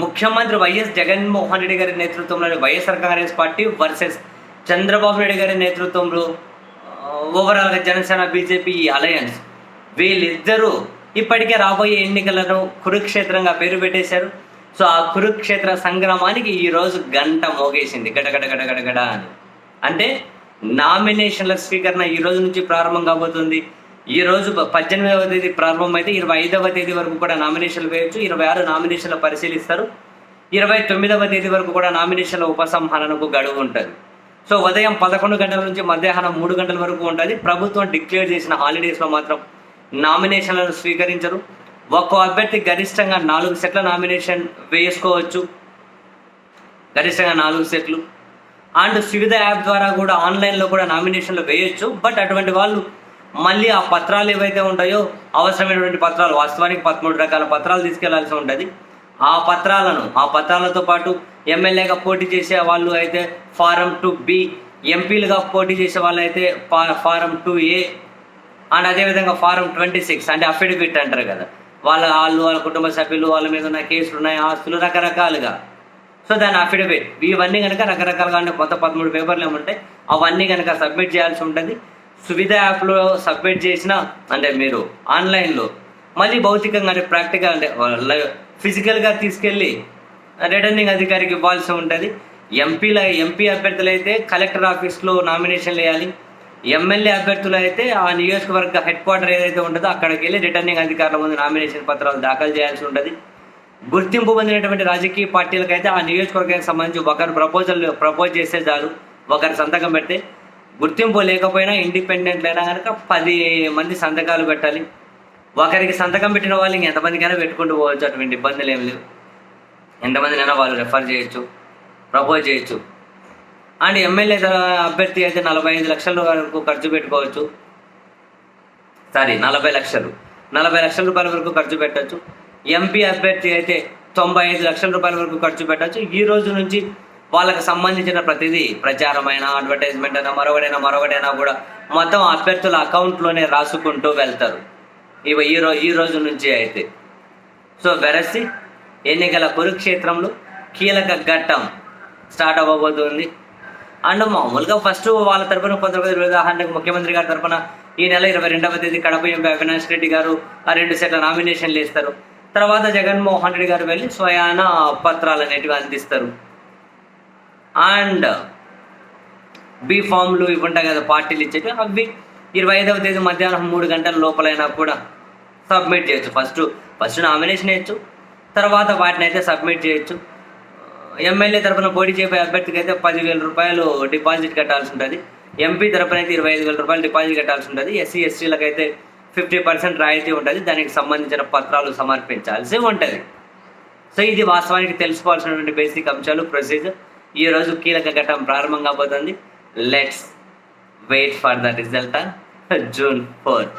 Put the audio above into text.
ముఖ్యమంత్రి వైఎస్ జగన్మోహన్ రెడ్డి గారి నేతృత్వంలోని YSR Congress party versus Chandrababu Naidu గారి నేతృత్వంలో ఓవరాల్గా జనసేన బీజేపీ అలయన్స్ వీళ్ళిద్దరూ ఇప్పటికే రాబోయే ఎన్నికలను కురుక్షేత్రంగా పేరు పెట్టేశారు. సో ఆ కురుక్షేత్ర సంగ్రామానికి ఈరోజు గంట మోగేసింది. గడగడ గడగడగడ అని. అంటే నామినేషన్ల స్వీకరణ ఈ రోజు నుంచి ప్రారంభం కాబోతుంది. ఈ రోజు పద్దెనిమిదవ తేదీ ప్రారంభమైతే ఇరవై ఐదవ తేదీ వరకు కూడా నామినేషన్లు వేయొచ్చు. ఇరవై ఆరు నామినేషన్లు పరిశీలిస్తారు. ఇరవై తొమ్మిదవ తేదీ వరకు కూడా నామినేషన్ల ఉపసంహరణకు గడువు ఉంటుంది. సో ఉదయం పదకొండు గంటల నుంచి మధ్యాహ్నం మూడు గంటల వరకు ఉంటుంది. ప్రభుత్వం డిక్లేర్ చేసిన హాలిడేస్లో మాత్రం నామినేషన్లను స్వీకరించరు. ఒక్కో అభ్యర్థి గరిష్టంగా నాలుగు సెట్ల నామినేషన్ వేసుకోవచ్చు. గరిష్టంగా నాలుగు సెట్లు. అండ్ సువిధ యాప్ ద్వారా కూడా ఆన్లైన్లో కూడా నామినేషన్లు వేయొచ్చు. బట్ అటువంటి వాళ్ళు మళ్ళీ ఆ పత్రాలు ఏవైతే ఉంటాయో అవసరమైనటువంటి పత్రాలు వాస్తవానికి పదమూడు రకాల పత్రాలు తీసుకెళ్ళాల్సి ఉంటుంది. ఆ పత్రాలను ఆ పత్రాలతో పాటు ఎమ్మెల్యేగా పోటీ చేసే వాళ్ళు అయితే ఫారం టు బి ఎంపీలుగా పోటీ చేసే వాళ్ళు అయితే ఫారం టు ఏ అండ్ అదేవిధంగా ఫారం ట్వంటీ సిక్స్ అంటే అఫిడవిట్ అంటారు కదా. వాళ్ళ వాళ్ళు వాళ్ళ కుటుంబ సభ్యులు వాళ్ళ మీద ఉన్న కేసులు ఉన్నాయి ఆస్తులు రకరకాలుగా. సో దాని అఫిడవిట్ ఇవన్నీ కనుక రకరకాలుగా అంటే కొత్త పదమూడు పేపర్లు ఏముంటాయి అవన్నీ కనుక సబ్మిట్ చేయాల్సి ఉంటుంది. సువిధ యాప్లో సబ్మిట్ చేసిన అంటే మీరు ఆన్లైన్లో మళ్ళీ భౌతికంగా అంటే ప్రాక్టికల్ అంటే లై- ఫిజికల్గా తీసుకెళ్ళి రిటర్నింగ్ అధికారికి ఇవ్వాల్సి ఉంటుంది. ఎంపీల ఎంపీ అభ్యర్థులు అయితే కలెక్టర్ ఆఫీస్లో నామినేషన్లు వేయాలి. ఎమ్మెల్యే అభ్యర్థులు అయితే ఆ నియోజకవర్గ హెడ్ క్వార్టర్ ఏదైతే ఉంటుందో అక్కడికి వెళ్ళి రిటర్నింగ్ అధికారుల ముందు నామినేషన్ పత్రాలు దాఖలు చేయాల్సి ఉంటుంది. గుర్తింపు పొందినటువంటి రాజకీయ పార్టీలకైతే ఆ నియోజకవర్గానికి సంబంధించి ఒకరు ప్రపోజల్ ప్రపోజ్ చేస్తే చాలు. ఒకరు సంతకం పెడితే గుర్తింపు లేకపోయినా ఇండిపెండెంట్ అయినా కనుక పది మంది సంతకాలు పెట్టాలి. ఒకరికి సంతకం పెట్టిన వాళ్ళు ఇంక ఎంతమందికైనా పెట్టుకుంటూ పోవచ్చు అటువంటి ఇబ్బందులు ఏమి లేవు. ఎంతమందినైనా వాళ్ళు రెఫర్ చేయొచ్చు ప్రపోజ్ చేయొచ్చు. అండ్ ఎమ్మెల్యే అభ్యర్థి అయితే నలభై ఐదు లక్షల వరకు ఖర్చు పెట్టుకోవచ్చు. సారీ నలభై లక్షలు. నలభై లక్షల రూపాయల వరకు ఖర్చు పెట్టచ్చు. ఎంపీ అభ్యర్థి అయితే తొంభై ఐదు లక్షల రూపాయల వరకు ఖర్చు పెట్టచ్చు. ఈ రోజు నుంచి వాళ్ళకి సంబంధించిన ప్రతిదీ ప్రచారమైన అడ్వర్టైజ్మెంట్ అయినా మరొకటైనా మరొకటైనా కూడా మొత్తం అభ్యర్థుల అకౌంట్లోనే రాసుకుంటూ వెళ్తారు. ఇవి ఈ రోజు ఈ రోజు నుంచి అయితే. సో వెరసి ఎన్నికల కురుక్షేత్రంలో కీలక ఘట్టం స్టార్ట్ అవ్వబోతుంది. అండ్ మామూలుగా ఫస్ట్ వాళ్ళ తరపున కొంతమంది ఉదాహరణకు ముఖ్యమంత్రి గారి తరపున ఈ నెల ఇరవై రెండవ తేదీ కడప ఎంపీ అవినాష్ రెడ్డి గారు ఆ రెండు సెట్ల నామినేషన్లు ఇస్తారు తర్వాత జగన్మోహన్ రెడ్డి గారు వెళ్ళి స్వయాన పత్రాలు అనేటివి అందిస్తారు. అండ్ బీ ఫామ్లు ఇవి ఉంటాయి కదా పార్టీలు ఇచ్చేవి. అవి ఇరవై ఐదవ తేదీ మధ్యాహ్నం మూడు గంటల లోపలైనా కూడా సబ్మిట్ చేయొచ్చు. ఫస్ట్ ఫస్ట్ నామినేషన్ వేయచ్చు. తర్వాత వాటిని అయితే సబ్మిట్ చేయొచ్చు. ఎమ్మెల్యే తరపున పోటీ చేయబోయే అభ్యర్థికి అయితే పదివేల రూపాయలు డిపాజిట్ కట్టాల్సి ఉంటుంది. ఎంపీ తరపున అయితే ఇరవై ఐదు వేల రూపాయలు డిపాజిట్ కట్టాల్సి ఉంటుంది. ఎస్సీ ఎస్టీలకు అయితే ఫిఫ్టీ పర్సెంట్ రాయితీ ఉంటుంది. దానికి సంబంధించిన పత్రాలు సమర్పించాల్సి ఉంటుంది. సో ఇది వాస్తవానికి తెలుసుకోవాల్సినటువంటి బేసిక్ అంశాలు ప్రొసీజర్. ఈ రోజు కీలక ఘట్టం ప్రారంభం కాబోతుంది. Let's wait for the result on June fourth